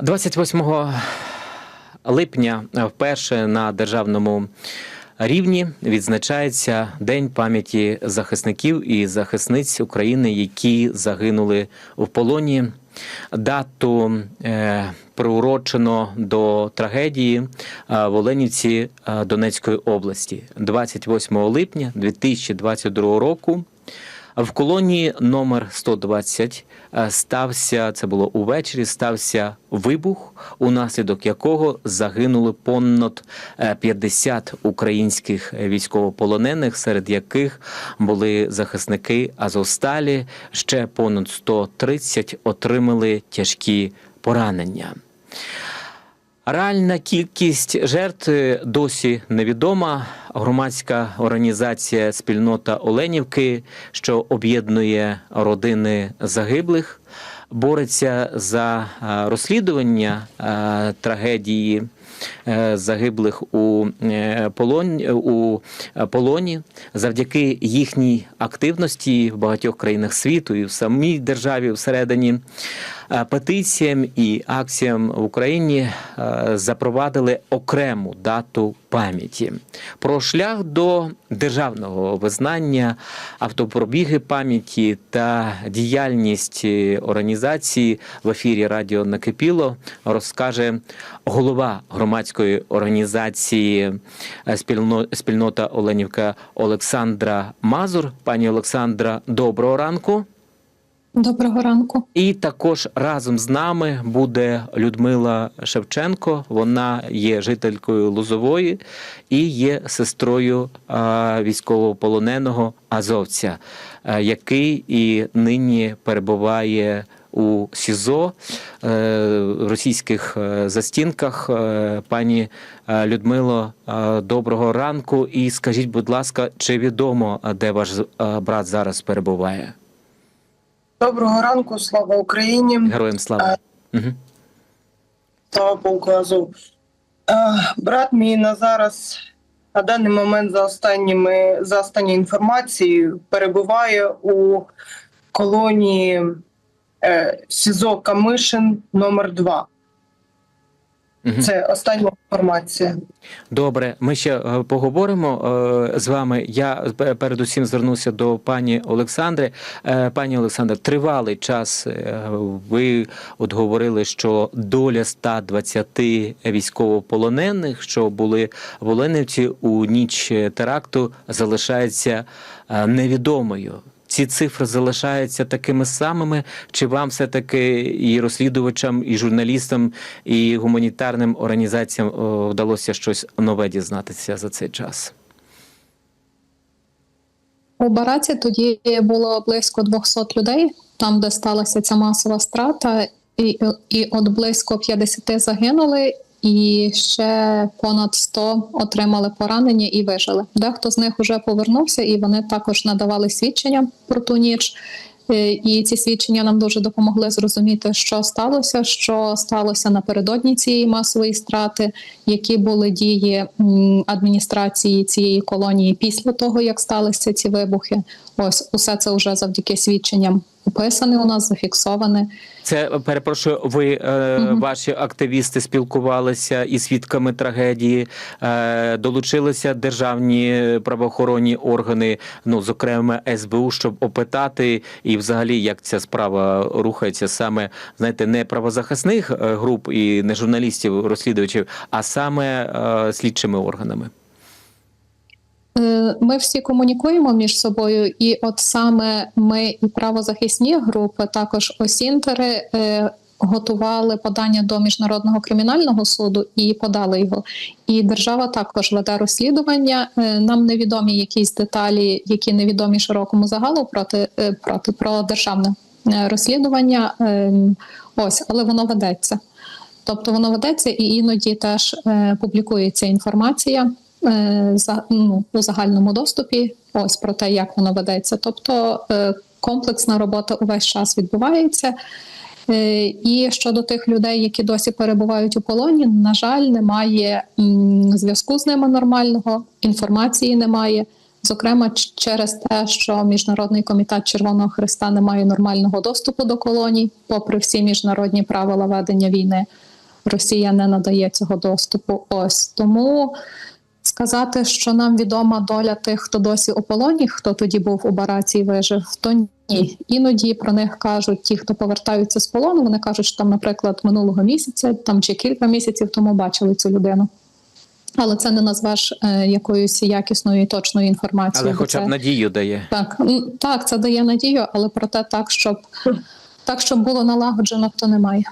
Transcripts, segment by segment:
28 липня вперше на державному рівні відзначається День пам'яті захисників і захисниць України, які загинули в полоні. Дату е, приурочено до трагедії е, в Оленівці е, Донецької області 28 липня 2022 року. В колонії номер 120 е, стався це було увечері. Стався вибух, унаслідок якого загинули понад е, 50 українських військовополонених, серед яких були захисники Азовсталі. Ще понад 130 отримали тяжкі поранення. Реальна кількість жертв досі невідома. Громадська організація Спільнота Оленівки, що об'єднує родини загиблих, бореться за е, розслідування е, трагедії е, загиблих у полоні, у полоні завдяки їхній активності в багатьох країнах світу і в самій державі всередині. Е, Петиціям і акціям в Україні е, запровадили окрему дату пам'яті про шлях до державного визнання, автопробіги пам'яті та діяльність е, організації в ефірі Радіо Накипіло розкаже голова громадської організації спільнота Оленівка Олександра Мазур. Пані Олександра, доброго ранку. Доброго ранку. І також разом з нами буде Людмила Шевченко. Вона є жителькою Лозової і є сестрою військовополоненого азовця, який і нині перебуває у СІЗО е, в російських е, застінках. Е, Пані е, Людмило, е, доброго ранку. І скажіть, будь ласка, чи відомо, де ваш е, брат зараз перебуває? Доброго ранку, слава Україні, Героям слава. Угу. слава полку Азов. Брат мій на зараз на даний момент за останніми за останньою інформацією перебуває у колонії е, СІЗО Камишин номер 2 Мгм. Це остання інформація. Добре, ми ще е, поговоримо е, з вами. Я передусім звернуся до пані Олександри. Е, Пані Олександре, тривалий час ви от говорили, що доля 120 військовополонених, що були в Оленівці у ніч теракту, залишається невідомою. Ці цифри залишаються такими самими, чи вам все-таки і розслідувачам, і журналістам, і гуманітарним організаціям вдалося щось нове дізнатися за цей час? У Бараці тоді було близько 200 людей, там, де сталася ця масова страта, і, і от близько 50 загинули, і ще понад 100 отримали поранення і вижили. Дехто з них вже повернувся, і вони також надавали свідчення про ту ніч. Е, І ці свідчення нам дуже допомогли зрозуміти, що сталося, що сталося напередодні цієї масової страти, які були дії адміністрації цієї колонії після того, як сталися ці вибухи. Ось усе це вже завдяки свідченням описане у нас, зафіксоване. Це перепрошую, ви е, Мгм. ваші активісти спілкувалися із свідками трагедії, е, долучилися державні правоохоронні органи, ну зокрема СБУ, щоб опитати і взагалі як ця справа рухається саме знаєте, не правозахисних е, груп і не журналістів, розслідувачів, а саме е, слідчими органами. Е, Ми всі комунікуємо між собою, і от саме ми і правозахисні групи, також осінтери. е, Готували подання до міжнародного кримінального суду і подали його. І держава також веде розслідування. Е, Нам невідомі якісь деталі, які невідомі широкому загалу проти, проти про державне розслідування. Ем, Ось, але воно ведеться. Тобто воно ведеться і іноді теж публікується інформація за, ну, у загальному доступі. Ось про те, як воно ведеться. Тобто е, комплексна робота увесь час відбувається. Е, І щодо тих людей, які досі перебувають у полоні, на жаль, немає зв'язку з ними нормального, інформації немає. Зокрема, через те, що Міжнародний комітет Червоного Христа не має нормального доступу до колоній, попри всі міжнародні правила ведення війни, Росія не надає цього доступу. Ось тому сказати, що нам відома доля тих, хто досі у полоні, хто тоді був у бараці і вижив, то ні. Іноді про них кажуть ті, хто повертаються з полону. Вони кажуть, що там, наприклад, минулого місяця там чи кілька місяців тому бачили цю людину. Але це не назвеш е, якоюсь якісною і точною інформацією. Але хоча б це- надію дає. так, так, це дає надію, але проте так, щоб так, щоб було налагоджено, то немає.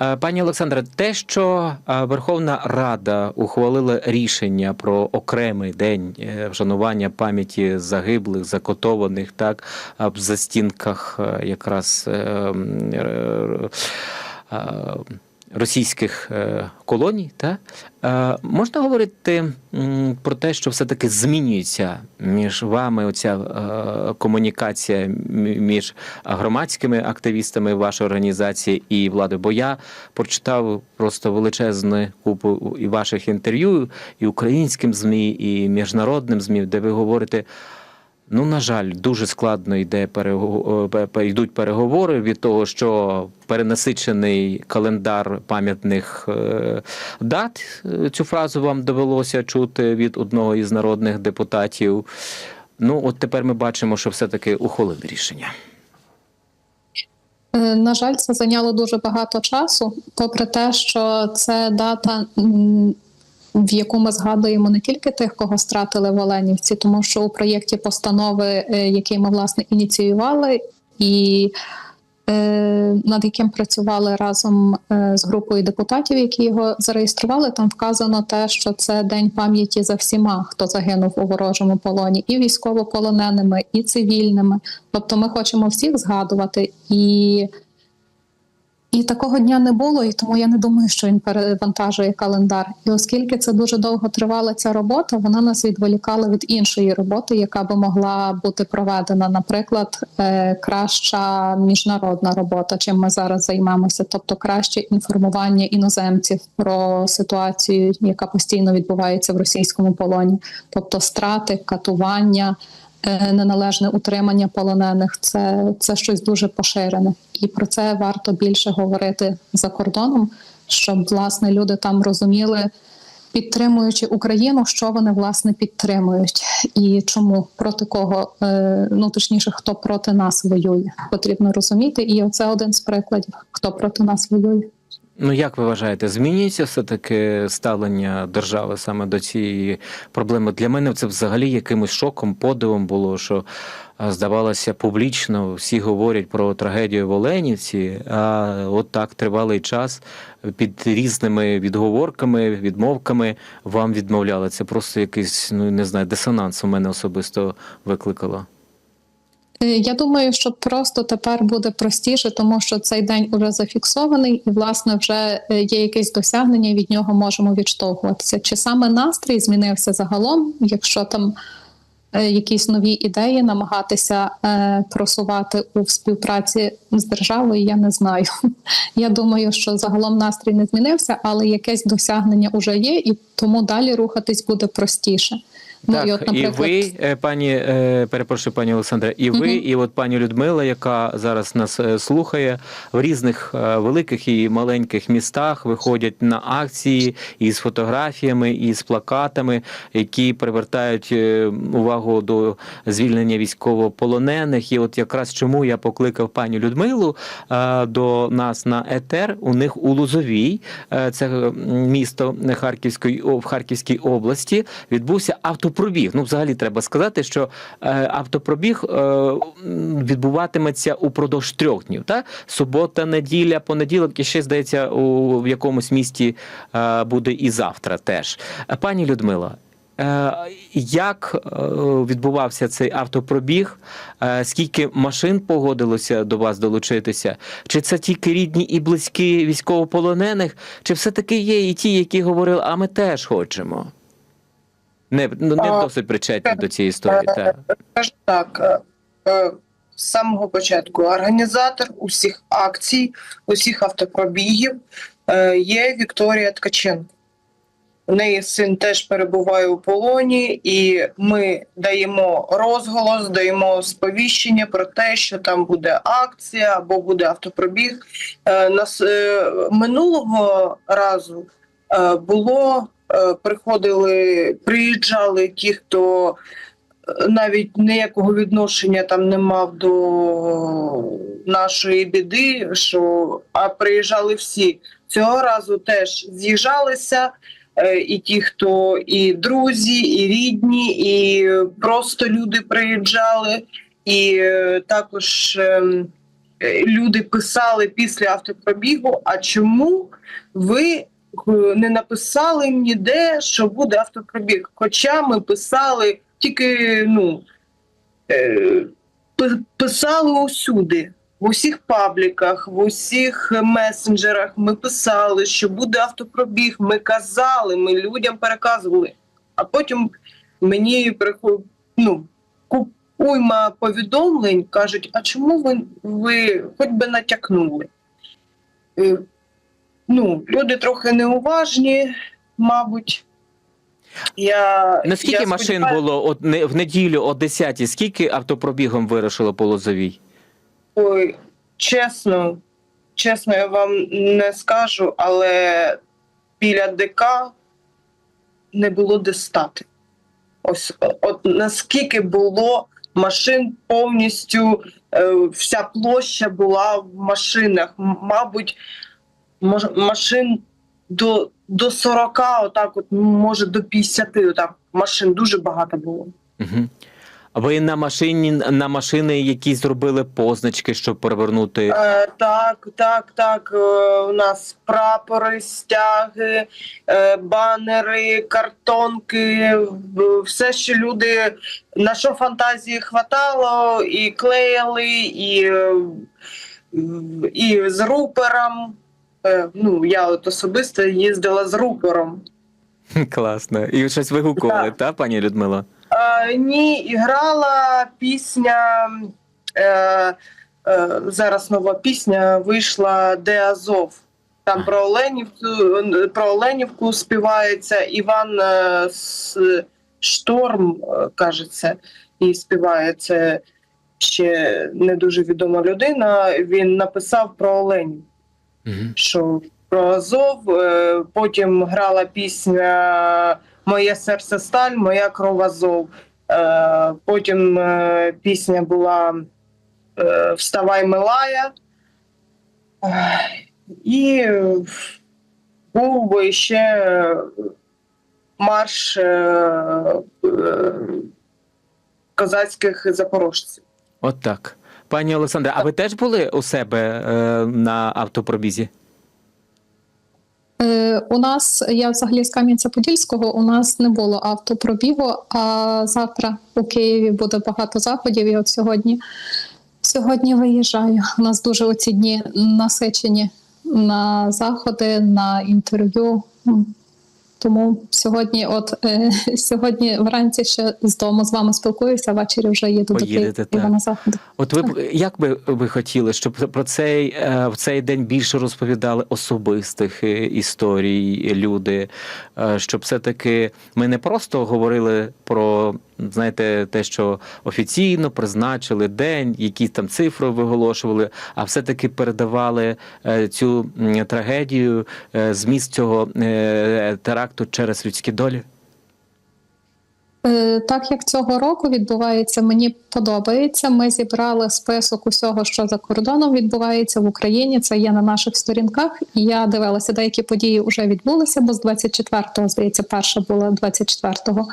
Е, Пані Олександре, те, що е, Верховна Рада ухвалила рішення про окремий день е, вшанування пам'яті загиблих, закотованих, так в застінках якраз російських е, колоній, та е, можна говорити про те, що все-таки змінюється між вами оця е, комунікація між громадськими активістами вашої організації і владою? Бо я прочитав просто величезну купу і ваших інтерв'ю, і українським ЗМІ, і міжнародним ЗМІ, де ви говорите. Ну, на жаль, дуже складно йде е, йдуть переговори від того, що перенасичений календар пам'ятних е, дат. Е, Цю фразу вам довелося чути від одного із народних депутатів. Ну, от тепер ми бачимо, що все-таки ухвалили рішення. На жаль, це зайняло дуже багато часу, попри те, що це дата, в яку ми згадуємо не тільки тих, кого стратили в Оленівці, тому що у проєкті постанови, е, який ми власне ініціювали, і е, над яким працювали разом е, з групою депутатів, які його зареєстрували, там вказано те, що це день пам'яті за всіма, хто загинув у ворожому полоні, і військовополоненими, і цивільними. Тобто ми хочемо всіх згадувати і. І такого дня не було, і тому я не думаю, що він перевантажує календар. І оскільки це дуже довго тривала ця робота, вона нас відволікала від іншої роботи, яка би могла бути проведена, наприклад, е, краща міжнародна робота, чим ми зараз займемося, тобто краще інформування іноземців про ситуацію, яка постійно відбувається в російському полоні, тобто страти, катування. Е, Неналежне утримання полонених це, це щось дуже поширене, і про це варто більше говорити за кордоном, щоб власне люди там розуміли, підтримуючи Україну, що вони власне підтримують і чому проти кого, е, ну точніше, хто проти нас воює, потрібно розуміти. І оце один з прикладів, хто проти нас воює. Ну, як ви вважаєте, змінюється все-таки ставлення держави саме до цієї проблеми? Для мене це взагалі якимось шоком, подивом було, що здавалося публічно, всі говорять про трагедію в Оленівці, а от так тривалий час під різними відговорками, відмовками вам відмовляли. Це просто якийсь, ну не знаю, дисонанс у мене особисто викликало. Е, Я думаю, що просто тепер буде простіше, тому що цей день уже зафіксований, і власне вже е, є якесь досягнення, і від нього можемо відштовхуватися. Чи саме настрій змінився загалом, якщо там е, якісь нові ідеї намагатися просувати у співпраці з державою, я не знаю. Я думаю, що загалом настрій не змінився, але якесь досягнення вже є, і тому далі рухатись буде простіше. Так, і, от, і ви, е, пані, е, перепрошую, пані Олександра, і ви, Мгм. і от пані Людмила, яка зараз нас е, слухає, в різних великих і маленьких містах виходять на акції із фотографіями, і з плакатами, які привертають увагу до звільнення військовополонених. І от якраз чому я покликав пані Людмилу до нас на етер. У них у Лузовій, це місто Харківської в Харківській області, відбувся автопробіг. Ну, взагалі треба сказати, що е, автопробіг е, відбуватиметься упродовж трьох днів. Та? Субота, неділя, понеділок і ще здається, у якомусь місті е, буде і завтра теж. Пані Людмила. Як відбувався цей автопробіг? Скільки машин погодилося до вас долучитися? Чи це тільки рідні і близькі військовополонених? Чи все-таки є і ті, які говорили, а ми теж хочемо? Не, ну, не досить причетні до цієї історії. Так. Скажу так, е, е, з самого початку організатор усіх акцій, усіх автопробігів е, є Вікторія Ткаченко. У неї син теж перебуває у полоні, і ми даємо розголос, даємо сповіщення про те, що там буде акція або буде автопробіг. Е, Нас е, минулого разу е, було е, приходили, приїжджали ті, хто е, навіть ніякого відношення там не мав до нашої біди, що а приїжджали всі. Цього разу теж з'їжджалися е, і ті, хто і друзі, і рідні, і просто люди приїжджали, і е, також ем, е, люди писали після автопробігу. А чому ви е, не написали ніде, що буде автопробіг? Хоча ми писали тільки ну, е, писали усюди. В усіх пабліках, в усіх месенджерах ми писали, що буде автопробіг. Ми казали, ми людям переказували. А потім мені ну, уйма повідомлень, кажуть: а чому ви, ви хоч би натякнули? Ну, люди трохи неуважні, мабуть. Я, Наскільки я машин було от, не, в неділю о 10 Скільки автопробігом вирушило по Лозовій? Ой, чесно, чесно, я вам не скажу, але біля ДК не було де стати. Ось от наскільки було машин повністю, е, вся площа була в машинах. Мабуть, машин до, до 40, отак, от, може до 50, отак, машин дуже багато було. Угу. Ви на машині на машини, які зробили позначки, щоб перевернути. Е, так, так, так. Е, у нас прапори, стяги, е, банери, картонки, все, що люди на що фантазії хватало, і клеїли, і, е, і з рупером. Е, ну, я от особисто їздила з рупором. Класно. І щось вигукували, Так. та, пані Людмила? Е, ні, і грала пісня. Е, е, зараз нова пісня вийшла Де Азов. Там про Оленівку, про Оленівку співається Іван е, Шторм, е, кажеться, і співає це ще не дуже відома людина. Він написав про Оленів Угу. що про Азов. е, Потім грала пісня Моє серце сталь, моя кров Азов. Е, Потім е, пісня була Вставай, Милая. І був ще марш козацьких запорожців. От так. Пані Олександре, а ви теж були у себе е, на автопробізі? Е, У нас я взагалі з Кам'янця-Подільського. У нас не було автопробігу. А завтра у Києві буде багато заходів. І от сьогодні, сьогодні виїжджаю. У нас дуже оці дні насичені на заходи, на інтерв'ю. Тому сьогодні, от е, сьогодні вранці ще з дому з вами спілкуюся, ввечері вже їду Поїдете, до Києва на заходи. От ви б як би ви хотіли, щоб про цей е, в цей день більше розповідали особистих е, історій люди, е, щоб все-таки ми не просто говорили про знаєте, те, що офіційно призначили день, якісь там цифри виголошували, а все-таки передавали е, цю трагедію, е, зміст цього е, теракту через людські долі. Е, Так як цього року відбувається, мені подобається. Ми зібрали список усього, що за кордоном відбувається в Україні. Це є на наших сторінках. І я дивилася, деякі події вже відбулися, бо з 24-го, здається, перша була 24-го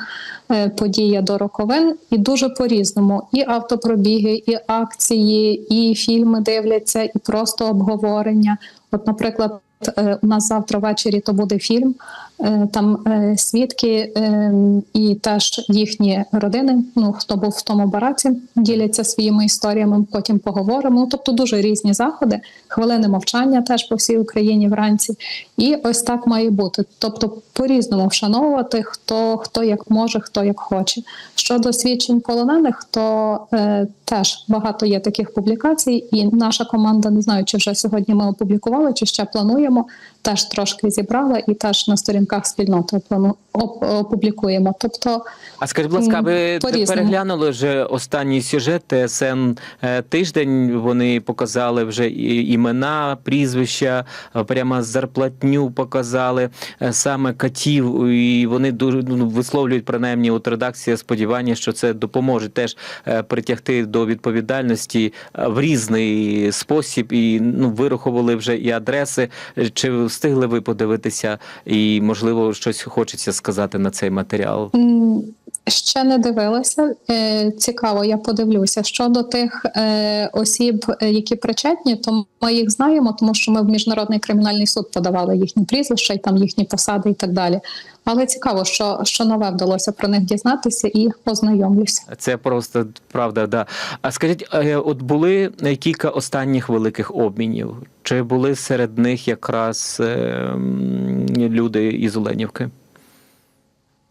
е, подія до роковин, і дуже по-різному. І автопробіги, і акції, і фільми дивляться, і просто обговорення. От, наприклад. Е, У нас завтра ввечері то буде фільм. е, Там е, свідки і теж їхні родини. Ну хто був в тому бараці, діляться своїми історіями. Потім поговоримо. Ну, тобто дуже різні заходи, хвилини мовчання теж по всій Україні вранці. І ось так має бути. Тобто, по-різному вшановувати хто хто як може, хто як хоче. Щодо свідчень полонених, то е, теж багато є таких публікацій, і наша команда не знаю, чи вже сьогодні ми опублікували, чи ще плануємо よも теж трошки зібрала і теж на сторінках спільноти опублікуємо. Тобто А скажіть, будь ласка, ви переглянули вже останній сюжет ТСН е, тиждень. Вони показали вже імена, прізвища, е, прямо зарплатню показали е, саме катів, і вони дуже ну, висловлюють принаймні от редакція сподівання, що це допоможе теж притягти до відповідальності в різний спосіб. І ну вирахували вже і адреси. Чи встигли ви подивитися, і можливо щось хочеться сказати на цей матеріал? Ще не дивилася. Е, Цікаво, я подивлюся. Щодо тих е, осіб, е, які причетні, то ми їх знаємо, тому що ми в міжнародний кримінальний суд подавали їхні прізвища і там їхні посади і так далі. Але цікаво, що, що нове вдалося про них дізнатися і ознайомлюся. Це просто правда. Да. А скажіть, от були кілька останніх великих обмінів? Чи були серед них якраз е, люди із Оленівки?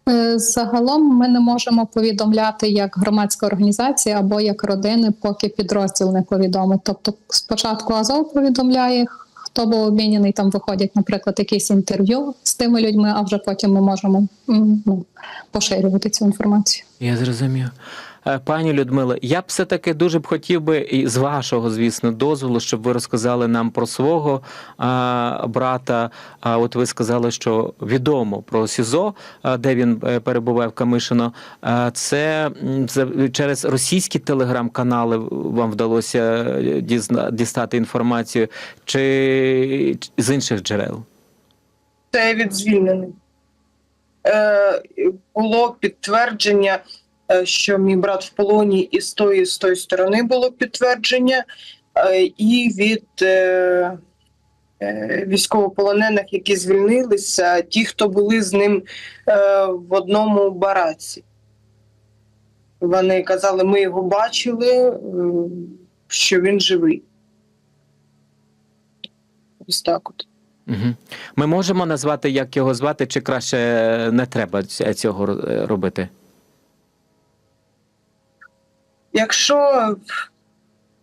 Е, Загалом ми не можемо повідомляти як громадська організація або як родини, поки підрозділ не повідомить. Тобто, спочатку Азов повідомляє, хто був обмінений, Там виходять, наприклад, якісь інтерв'ю з тими людьми, а вже потім ми можемо ну, поширювати цю інформацію. Я зрозумів. Е, Пані Людмила, я б все-таки дуже б хотів би, і з вашого, звісно, дозволу, щоб ви розказали нам про свого а, брата. А от ви сказали, що відомо про СІЗО, а, де він е, перебуває в Камишино. Це через російські телеграм-канали вам вдалося е, дістати інформацію, чи з інших джерел? Це від звільнених. Е, було підтвердження, е, що мій брат в полоні, і з тої, з тої сторони було підтвердження, е, і від е, е, військовополонених, які звільнилися, ті, хто були з ним е, в одному бараці. Вони казали, ми його бачили, е, що він живий. Ось так от. Ми можемо назвати, як його звати, чи краще не треба цього робити? Якщо,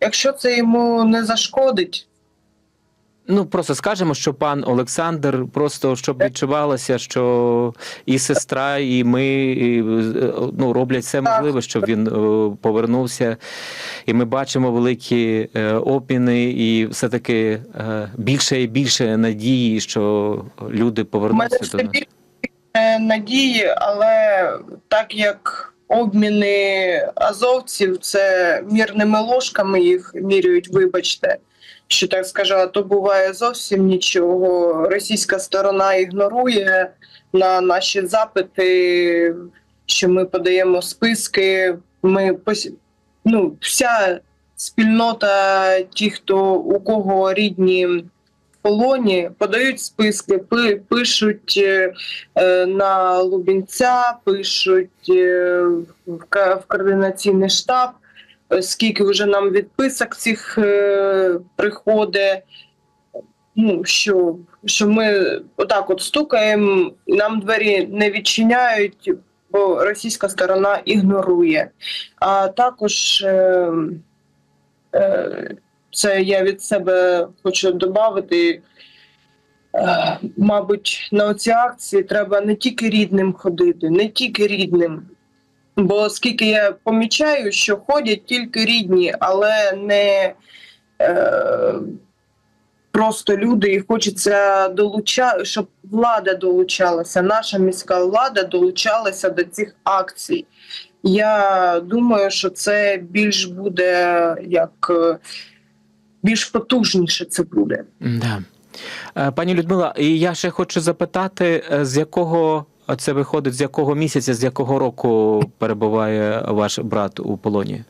якщо це йому не зашкодить, Ну просто скажемо, що пан Олександр, просто щоб відчувалося, що і сестра, і ми і, ну, роблять все можливе, щоб він е, повернувся. І ми бачимо великі е, опіни, і все-таки е, більше і більше надії, що люди повернуться до все нас. більше надії, але так як обміни азовців, це мірними ложками їх міряють, вибачте. Що так скажу, а то буває зовсім нічого. Російська сторона ігнорує на наші запити, що ми подаємо списки. Ми ну, вся спільнота, ті, хто у кого рідні полоні, подають списки, пишуть е, е, на Лубінця, пишуть е, в координаційний штаб. Скільки вже нам відписок цих приходить, ну що, що ми отак от стукаємо, нам двері не відчиняють, бо російська сторона ігнорує. А також це я від себе хочу додати. Е, Мабуть, на оці акції треба не тільки рідним ходити, не тільки рідним. Бо оскільки я помічаю, що ходять тільки рідні, але не е, просто люди, і хочеться долучати, щоб влада долучалася, наша міська влада долучалася до цих акцій. Я думаю, що це більш буде як е, більш потужніше це буде. Да. Е, Пані Людмила, і я ще хочу запитати, е, з якого це виходить, з якого місяця, з якого року перебуває ваш брат у полоні?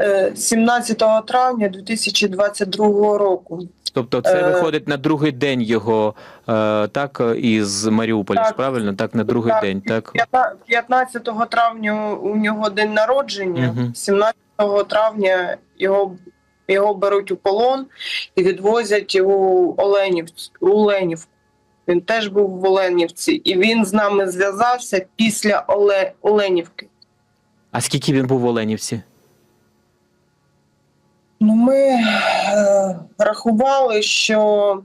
Е, 17 травня 2022 року. Тобто це Е, виходить на другий день його, е, так, із Маріуполя, Так. правильно? Так, на другий Так. день, так? П'ятна- 15 травня у нього день народження, Мгм. 17 травня його, його беруть у полон і відвозять у Оленівці, у Оленівку. Він теж був в Оленівці, і він з нами зв'язався після Оле, Оленівки. А скільки він був в Оленівці? Ну, ми е, рахували, що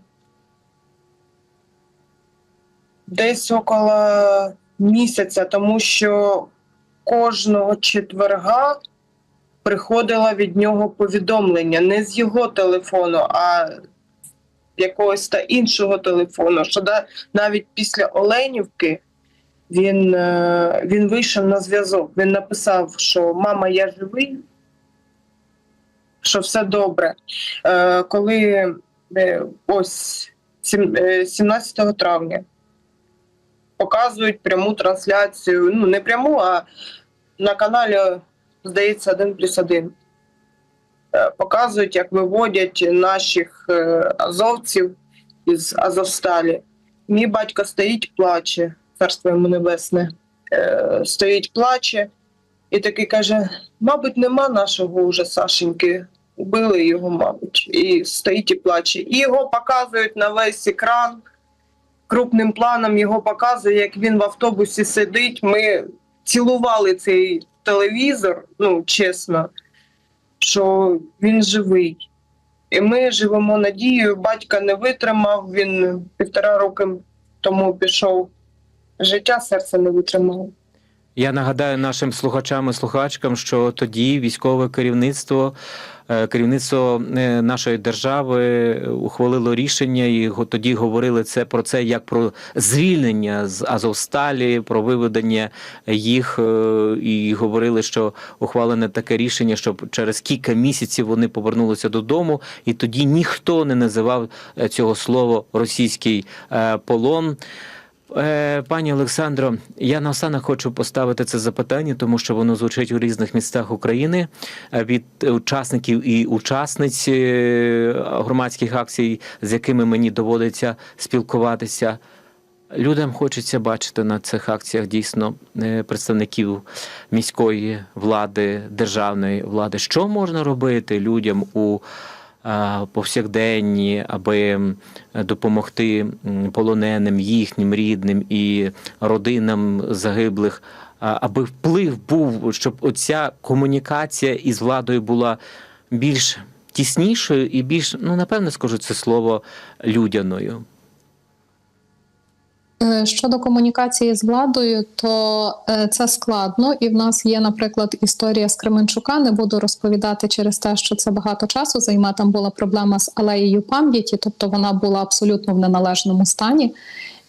десь около місяця, тому що кожного четверга приходило від нього повідомлення не з його телефону, а якогось та іншого телефону. Що навіть після Оленівки він, е, він вийшов на зв'язок. Він написав, що мама, я живий, що все добре. Е, Коли е, ось е, 17 травня показують пряму трансляцію, ну не пряму, а на каналі, здається, 1 плюс 1. Показують, як виводять наших е, азовців із Азовсталі. Мій батько стоїть, плаче, царство йому небесне, е, стоїть, плаче, і такий каже: мабуть, нема нашого уже Сашеньки. Убили його, мабуть, і стоїть і плаче. І його показують на весь екран. Крупним планом його показує, як він в автобусі сидить. Ми цілували цей телевізор, ну чесно, що він живий. І ми живемо надією. Батька не витримав, він півтора роки тому пішов. Життя серце не витримало. Я нагадаю нашим слухачам і слухачкам, що тоді військове керівництво, е, керівництво е, нашої держави ухвалило рішення, і тоді говорили це про це як про звільнення з Азовсталі, про виведення їх, е, і говорили, що ухвалене таке рішення, щоб через кілька місяців вони повернулися додому, і тоді ніхто не називав цього слова російський полон. Е, Пані Олександро, я наостанок хочу поставити це запитання, тому що воно звучить у різних містах України е, від учасників і учасниць е, громадських акцій, з якими мені доводиться спілкуватися. Людям хочеться бачити на цих акціях дійсно представників міської влади, державної влади. Що можна робити людям у повсякденні, аби допомогти полоненим, їхнім рідним і родинам загиблих, аби вплив був, щоб оця комунікація із владою була більш тіснішою і більш, ну напевне скажу це слово людяною. Е, Щодо комунікації з владою, то е, це складно, і в нас є, наприклад, історія з Кременчука. Не буду розповідати через те, що це багато часу займе. Там була проблема з алеєю пам'яті, тобто вона була абсолютно в неналежному стані.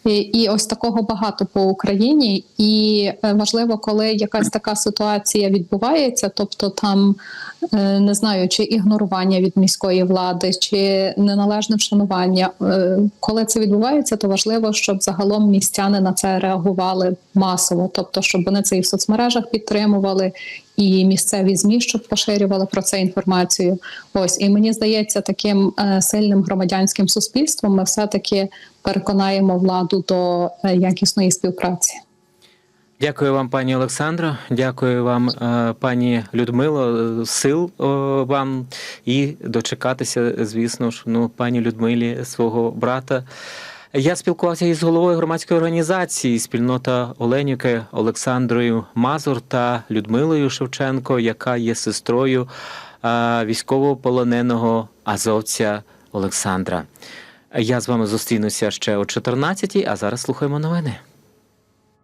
І, ось такого багато по Україні. І е, важливо, коли якась така ситуація відбувається, тобто там е, не знаю, чи ігнорування від міської влади, чи неналежне вшанування. Е, Коли це відбувається, то важливо, щоб загалом містяни на це реагували масово, тобто, щоб вони це і в соцмережах підтримували, і місцеві змі, щоб поширювали про це інформацію. Ось і мені здається, таким е, сильним громадянським суспільством ми все таки переконаємо владу до е, якісної співпраці. Дякую вам, пані Олександро. Дякую вам, е, пані Людмило. Сил вам і дочекатися, звісно ж, ну, пані Людмилі свого брата. Я спілкувався із головою громадської організації спільнота Оленюки Олександрою Мазур та Людмилою Шевченко, яка є сестрою військовополоненого азовця Олександра. Я з вами зустрінуся ще о 14 а зараз слухаємо новини.